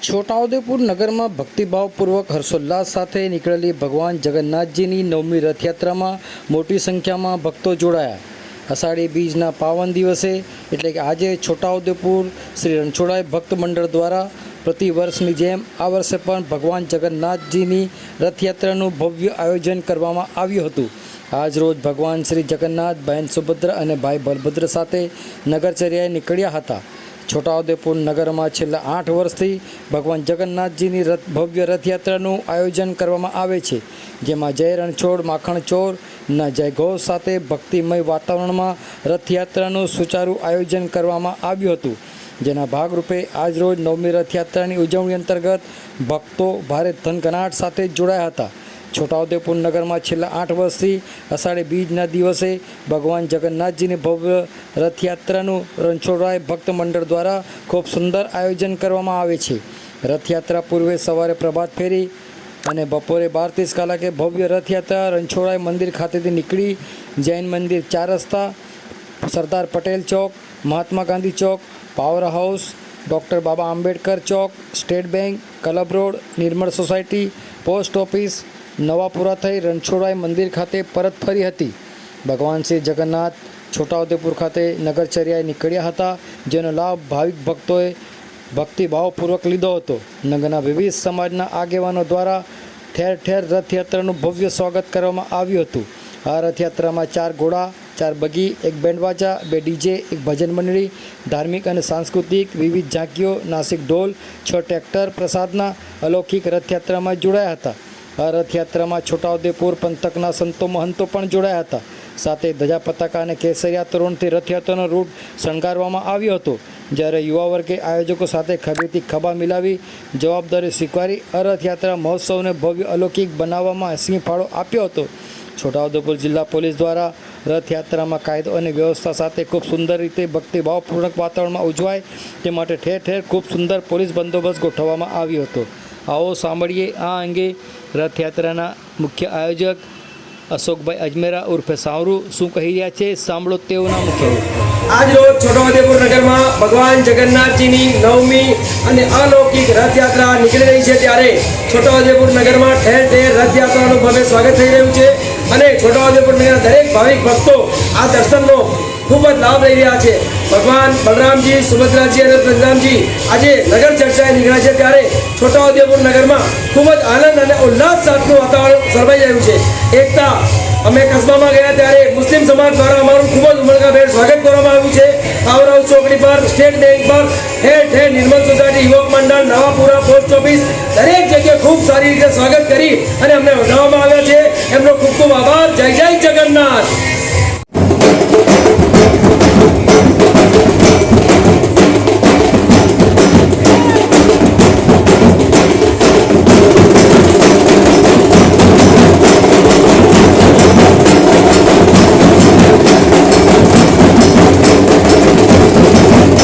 છોટાઉદેપુર નગરમાં ભક્તિભાવપૂર્વક હર્ષોલ્લાસ સાથે નીકળેલી ભગવાન જગન્નાથજીની નવમી રથયાત્રામાં મોટી સંખ્યામાં ભક્તો જોડાયા. અષાઢી બીજના પાવન દિવસે એટલે કે આજે છોટાઉદેપુર શ્રી રણછોડાઈ ભક્ત મંડળ દ્વારા પ્રતિ વર્ષની જેમ આ વર્ષે પણ ભગવાન જગન્નાથજીની રથયાત્રાનું ભવ્ય આયોજન કરવામાં આવ્યું હતું. આજ રોજ ભગવાન શ્રી જગન્નાથ બહેન સુભદ્રા અને ભાઈ બલભદ્ર સાથે નગરચર્યાએ નીકળ્યા હતા. છોટાઉદેપુર નગરમાં છેલ્લા આઠ વર્ષથી ભગવાન જગન્નાથજીની રથ ભવ્ય રથયાત્રાનું આયોજન કરવામાં આવે છે, જેમાં જય રણછોડ, માખણ ચોર, ના જય ઘોષ સાથે ભક્તિમય વાતાવરણમાં રથયાત્રાનું સુચારું આયોજન કરવામાં આવ્યું હતું. જેના ભાગરૂપે આજરોજ નવમી રથયાત્રાની ઉજવણી અંતર્ગત ભક્તો ભારે ધનગનાટ સાથે જોડાયા હતા. છોટાઉદેપુર નગરમાં છેલ્લા આઠ વર્ષથી અષાઢી બીજના દિવસે ભગવાન જગન્નાથજીની ભવ્ય રથયાત્રાનું રણછોડરાય ભક્ત મંડળ દ્વારા ખૂબ સુંદર આયોજન કરવામાં આવે છે. રથયાત્રા પૂર્વે સવારે પ્રભાત ફેરી અને બપોરે બાર ત્રીસ કલાકે ભવ્ય રથયાત્રા રણછોડરાય મંદિર ખાતેથી નીકળી જૈન મંદિર ચાર રસ્તા, સરદાર પટેલ ચોક, મહાત્મા ગાંધી ચોક, power house, doctor Baba Ambedkar ચોક, state bank, club road, Nirmal society, post office Navapura થઈ રણછોડરાય મંદિર ખાતે પરત ફરી હતી. ભગવાન શ્રી જગન્નાથ છોટાઉદેપુર ખાતે નગરચર્યાએ નીકળ્યા હતા, જેનો લાભ ભાવિક ભક્તોએ ભક્તિભાવપૂર્વક લીધો હતો. નગરના વિવિધ સમાજના આગેવાનો દ્વારા ઠેર ઠેર રથયાત્રાનું ભવ્ય સ્વાગત કરવામાં આવ્યું હતું. આ રથયાત્રામાં ચાર ઘોડા, ચાર બગી, એક બેન્ડવાજા, બે ડીજે, એક ભજન મંડળી, ધાર્મિક અને સાંસ્કૃતિક વિવિધ ઝાંકીઓ, નાસિક ઢોલ, છ ટ્રેક્ટર પ્રસાદના અલૌકિક રથયાત્રામાં જોડાયા હતા. આ રથયાત્રામાં છોટાઉદેપુર પંથકના સંતો મહંતો પણ જોડાયા હતા. સાથે ધજા પતાકા અને કેસરિયા તોરણથી રથયાત્રાનો રૂટ શણગારવામાં આવ્યો હતો. જ્યારે યુવા વર્ગે આયોજકો સાથે ખભેથી ખભા મિલાવી જવાબદારી સ્વીકારી આ રથયાત્રા મહોત્સવને ભવ્ય અલૌકિક બનાવવામાં સિંહ ફાળો આપ્યો હતો. છોટાઉદેપુર જિલ્લા પોલીસ દ્વારા રથયાત્રામાં કાયદો અને વ્યવસ્થા સાથે ખૂબ સુંદર રીતે ભક્તિભાવપૂર્વક વાતાવરણમાં ઉજવાય તે માટે ઠેર ઠેર ખૂબ સુંદર પોલીસ બંદોબસ્ત ગોઠવવામાં આવ્યો હતો. આવો સાંભળીએ આ અંગે રથયાત્રાના મુખ્ય આયોજક અશોકભાઈ અજમેરા ઉર્ફે સાવરુ શું કહી રહ્યા છે? સાંભળો તેઓના મુખ્ય આજ રોજ છોટાઉદેપુર નગરમાં ભગવાન જગન્નાથજીની નવમી અને અલૌકિક રથયાત્રા નીકળી રહી છે ત્યારે છોટાઉદેપુર નગરમાં ઠેર ઠેર રથયાત્રાનું ભવ્ય સ્વાગત થઈ રહ્યું છે અને છોટાઉદેપુર નગરના દરેક ભાવિક ભક્તો આ દર્શનનો ખૂબ જ લાભ લઈ રહ્યા છે. ભગવાન બલરામજી, સુભદ્રાજી અને પ્રજરામજી આજે નગર ચર્ચાએ નીકળ્યા છે. ત્યારે છોટાઉદેપુર નગરમાં ખૂબ જ આનંદ અને ઉલ્લાસ સાથનું વાતાવરણ સર્વાઈ રહ્યું છે. એકતા અમે કસ્બામાં ગયા ત્યારે મુસ્લિમ સમાજ દ્વારા અમારું ખૂબ જ ઉમળકાભેર સ્વાગત કરવામાં આવ્યું છે. પાવર હાઉસ ચોકડી પર સ્ટેટ બેંક પર ઠેર ઠેર નિર્મલ સોસાયટી, યુવક મંડળ, નવાપુરા પોસ્ટ ઓફિસ દરેક જગ્યાએ ખૂબ સારી રીતે સ્વાગત કરી અને અમને વધારવામાં આવ્યા છે. એમનો ખૂબ ખૂબ આભાર. જય જય જગન્નાથ.